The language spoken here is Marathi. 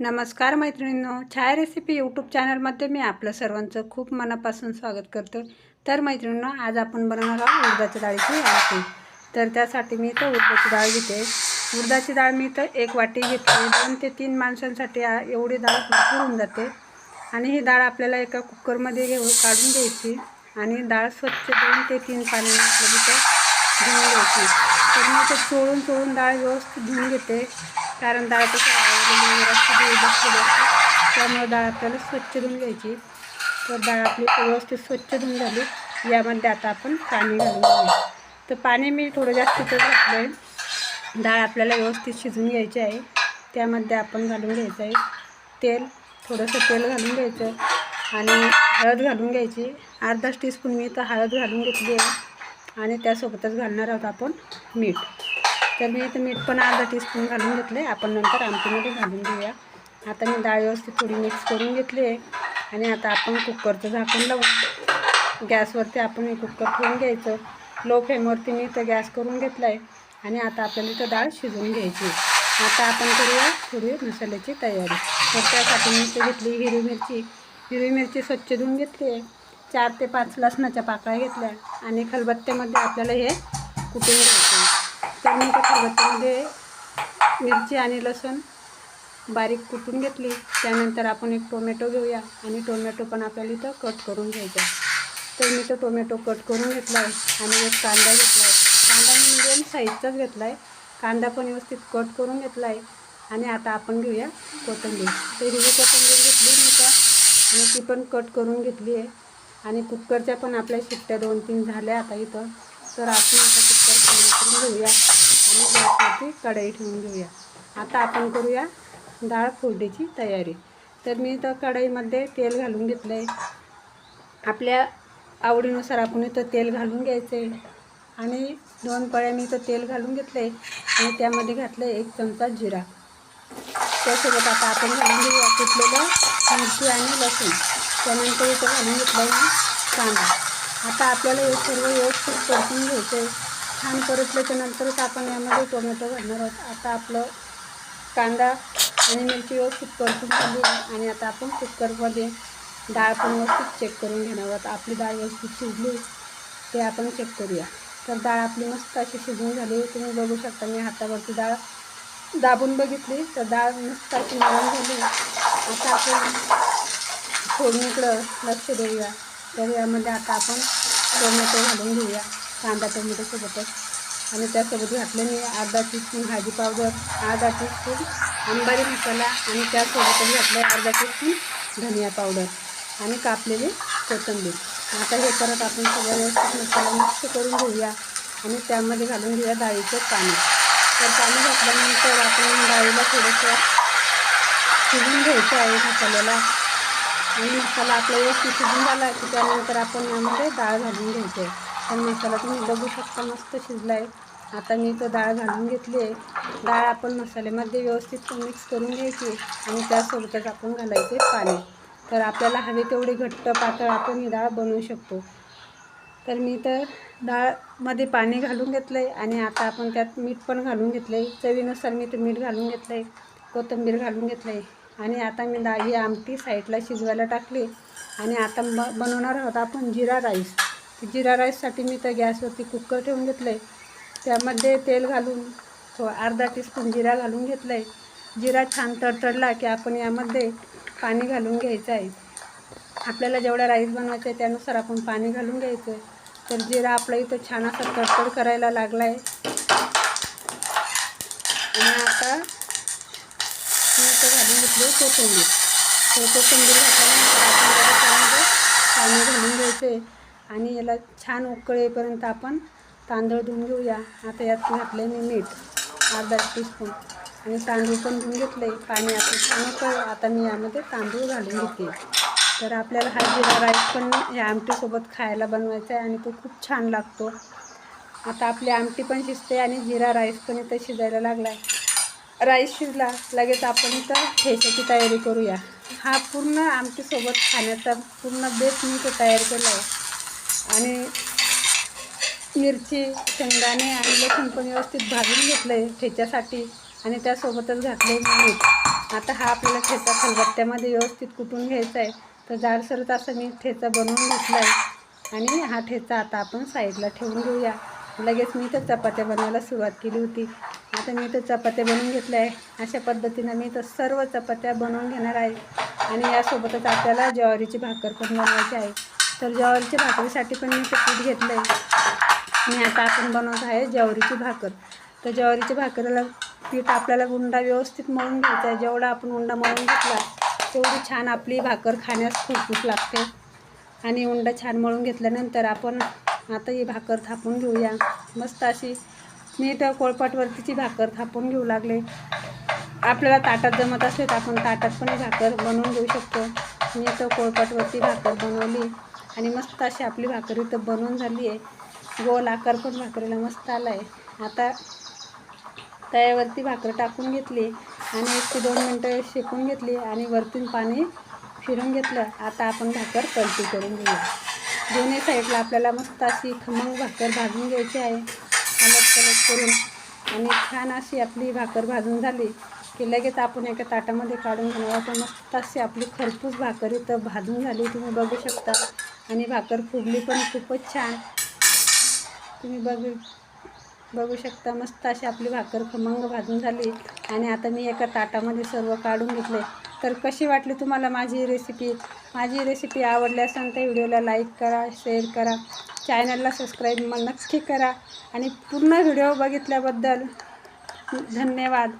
नमस्कार मैत्रिणींनो छाया रेसिपी यूट्यूब चॅनलमध्ये मी आपलं सर्वांचं खूप मनापासून स्वागत करतो तर मैत्रिणींनो आज आपण बनवणार आहोत उडदाच्या डाळीची आमटी तर त्यासाठी मी इथं उडदाची डाळ घेते. उडदाची डाळ मी इथं एक वाटी घेतली. दोन ते तीन माणसांसाठी एवढी डाळ होऊन जाते. आणि ही डाळ आपल्याला एका कुकरमध्ये घेऊ काढून घ्यायची. आणि डाळ स्वच्छ दोन ते तीन पाण्याने आपल्याला इथं धुवून घ्यायची. तर मी इथं चोळून चोळून डाळ व्यवस्थित धुवून घेते. कारण डाळ कसं वगैरे असते बसलेली असते त्यामुळे डाळ आपल्याला स्वच्छ धुवून घ्यायची. तर डाळ आपली व्यवस्थित स्वच्छ धुवून झाली. यामध्ये आता आपण पाणी घालून घेऊया. तर पाणी मी थोडं जास्तीचं घातलं आहे डाळ आपल्याला व्यवस्थित शिजून घ्यायची आहे. त्यामध्ये आपण घालून घ्यायचं आहे तेल. थोडंसं तेल घालून घ्यायचं आणि हळद घालून घ्यायची. अर्धा टीस्पून मी तर हळद घालून घेतली आहे. आणि त्यासोबतच घालणार आहोत आपण मीठ. तर मी इथं मीठ पण अर्धा टीस्पून घालून घेतलं आहे आपण नंतर आमटीमध्ये घालून घेऊया. आता मी डाळ व्यवस्थित थोडी मिक्स करून घेतली आहे. आणि आता आपण कुकरचं झाकण लावू. गॅसवरती आपण हे कुकर ठेवून घ्यायचं. लो फ्लेमवरती मी इथं गॅस करून घेतला आहे आणि आता आपल्याला इथं डाळ शिजवून घ्यायची आता आपण करूया थोडी मसाल्याची तयारी. तर त्यासाठी मी इथं घेतली हिरवी मिरची. हिरवी मिरची स्वच्छ धुवून घेतली आहे. चार ते पाच लसणाच्या पाकळ्या घेतल्या. आणि खलबत्त्यामध्ये आपल्याला हे कुटून घ्यायचं आहे. तर मी त्या मिरची आणि लसूण बारीक कुटून घेतली. त्यानंतर आपण एक टोमॅटो घेऊया आणि टोमॅटो पण आपल्याला इथं कट करून घ्यायचा तर मी तो टोमॅटो कट करून घेतला आहे आणि एक कांदा घेतला आहे कांदा मी म्हणजे मिडियम साईजचाच घेतला आहे कांदा पण व्यवस्थित कट करून घेतला आहे आणि आता आपण घेऊया कोथिंबीर. तर हिरवी कोथिंबीर घेतली मी का आणि ती पण कट करून घेतली आहे. आणि कुकरच्या पण आपल्या शिट्ट्या दोन तीन झाल्या आता इथं. तर आपण आता कुकर करून करून घेऊया आणि गॅसवरती कढई ठेवून घेऊया. आता आपण करूया डाळ फोडणीची तयारी. तर मी तर कढईमध्ये तेल घालून घेतलं आहे आपल्या आवडीनुसार आपण इथं तेल घालून घ्यायचं आहे आणि दोन पळ्या मी इथं तेल घालून घेतलं आहे आणि त्यामध्ये घातलं आहे एक चमचा जिरा. त्यासोबत आता आपण घालून घेऊया कुठलेलं मिरची आणि लसूण. त्यानंतर इथं घालून घेतलं आहे मी कांदा. आता आपल्याला हे सर्व व्यवस्थित परतून घ्यायचं आहे छान परतल्याच्या नंतरच आपण यामध्ये टोमॅटो घालणार आहोत. आता आपलं कांदा आणि मिरची व्यवस्थित परतून झाली आणि आता आपण कुकरमध्ये डाळ पण व्यवस्थित चेक करून घेणार आहोत. आपली डाळ व्यवस्थित शिजली ते आपण चेक करूया. तर डाळ आपली मस्त अशी शिजून झाली तुम्ही बघू शकता मी हातावरती डाळ दाबून बघितली. तर डाळ मस्त अशी नरम झाली आता आपण फोडणीकडं लक्ष देऊया. तर यामध्ये आता आपण टोमॅटो घालून घेऊया कांदा टोमॅटोसोबतच आणि त्यासोबत घातलं मी अर्धा टीस्पून भाजी पावडर अर्धा टीस्पून अंबारी मसाला आणि त्यासोबतच घातलं अर्धा टीस्पून धनिया पावडर आणि कापलेली कोथिंबीर. आता हे परत आपण सगळं व्यवस्थित मसाला मिक्स करून घेऊया आणि त्यामध्ये घालून घेऊया डाळीचं पाणी. तर पाणी घातल्यानंतर आपण डाळीला थोडंसं शिजून घ्यायचं आहे मसाल्याला. आणि मसाला आपला व्यवस्थित शिजून झाला की त्यानंतर आपण यामध्ये डाळ घालून घ्यायची आहे. तर मसाला तुम्ही बघू शकता मस्त शिजला आहे आता मी तो डाळ घालून घेतली आहे. डाळ आपण मसाल्यामध्ये व्यवस्थित मिक्स करून घ्यायची आणि त्यासोबतच आपण घालायचे पाणी. तर आपल्याला हवे तेवढी घट्ट पातळ आपण ही डाळ बनवू शकतो. तर मी तर डाळमध्ये पाणी घालून घेतलं आहे आणि आता आपण त्यात मीठ पण घालून घेतलं आहे चवीनुसार मी ते मीठ घालून घेतलं आहे कोथिंबीर घालून घेतलं आहे आणि आता मी दा ही आमटी साईडला शिजवायला टाकली. आणि आता ब बनवणार आहोत आपण जिरा राईस. जिरा राईससाठी मी तर गॅसवरती कुकर ठेवून घेतलं आहे त्यामध्ये तेल घालून थो अर्धा टीस्पून जिरा घालून घेतलं आहे जिरा छान तडतडला की आपण यामध्ये पाणी घालून घ्यायचं आहे. आपल्याला जेवढा राईस बनवायचा आहे त्यानुसार आपण पाणी घालून घ्यायचं आहे. तर जिरा आपला इथं छान असा तडतड करायला लागला आहे आणि आता मी घालून घेतली कोथिंबीर. तर कोथिंबीर घातल्यानंतर त्यामध्ये पाणी घालून घ्यायचं. आहे आणि याला छान उकळ येईपर्यंत आपण तांदूळ धुवून घेऊया. आता यात घातले मी मीठ अर्धा टीस्पून. आणि तांदूळ पण धुवून घेतले. पाणी आपण छान उकळ आता मी यामध्ये तांदूळ घालून घेते. तर आपल्याला हा जिरा राईस पण या आमटीसोबत खायला बनवायचा आहे आणि तो खूप छान लागतो. आता आपली आमटी पण शिजते आणि जिरा राईस पण इथं शिजायला लागला आहे राईस शिजला लगेच आपण इथं ठेच्याची तयारी करूया. हा पूर्ण आमटीसोबत खाण्याचा पूर्ण बेस मी तो तयार केला आहे. आणि मिरची शेंगदाणे आणि लसूण पण व्यवस्थित भाजून घेतलं आहे ठेच्यासाठी आणि त्यासोबतच घातले मीठ. आता हा आपल्याला ठेचा खलबत्त्यामध्ये व्यवस्थित कुटून घ्यायचा आहे तर जाडसरच असं मी ठेचा बनवून घेतला आहे आणि हा ठेचा आता आपण साईडला ठेवून घेऊया. लगेच मी तर चपात्या बनवायला सुरुवात केली होती. आता मी तर चपात्या बनवून घेतल्या आहे. अशा पद्धतीनं मी तर सर्व चपात्या बनवून घेणार आहे. आणि यासोबतच आपल्याला ज्वारीची भाकर पण बनवायची आहे. तर ज्वारीच्या भाकरीसाठी पण मी ते पीठ घेतलं आहे आणि आता आपण बनवत आहे ज्वारीची भाकर. तर ज्वारीच्या भाकरीला पीठ आपल्याला उंडा व्यवस्थित मळून घ्यायचा आहे. जेवढा आपण उंडा मळून घेतला तेवढी छान आपली भाकर खाण्यास खूप लागते. आणि उंडा छान मळून घेतल्यानंतर आपण आता ही भाकर थापून घेऊया. मस्त अशी मी तर कोळपाटवरतीची भाकर थापून घेऊ लागले. आपल्याला ताटात जमत असले तर आपण ताटात पण भाकर बनवून घेऊ शकतो. मी तर कोळपाटवरती भाकर बनवली आणि मस्त अशी आपली भाकर इथं बनवून झाली आहे. गोल आकार पण भाकरीला मस्त आला आहे आता तळ्यावरती भाकर टाकून घेतली आणि एक ते दोन मिनटं शेकून घेतली आणि वरतून पाणी फिरून घेतलं. आता आपण भाकर पलटी करून घेऊया. दोन्ही साईडला आपल्याला मस्त अशी खमंग भाकर भाजून घ्यायची आहे. अलग पलट करून आणि छान अशी आपली भाकर भाजून झाली की लगेच आपण एका ताटामध्ये काढून घेणार तर मस्त अशी आपली खरपूस भाकर इथं भाजून झाली. तुम्ही बघू शकता. आणि भाकर फुगली पण खूपच छान. तुम्ही बघू बघू शकता मस्त अशी आपली भाकर खमंग भाजून झाली. आणि आता मी एका ताटामध्ये सर्व काढून घेतले. तर कशी वाटली तुम्हाला माझी रेसिपी माझी रेसिपी आवडली असेल तर व्हिडिओला लाईक करा शेअर करा. चॅनलला सबस्क्राईब मग नक्की करा. आणि पूर्ण व्हिडिओ बघितल्याबद्दल धन्यवाद.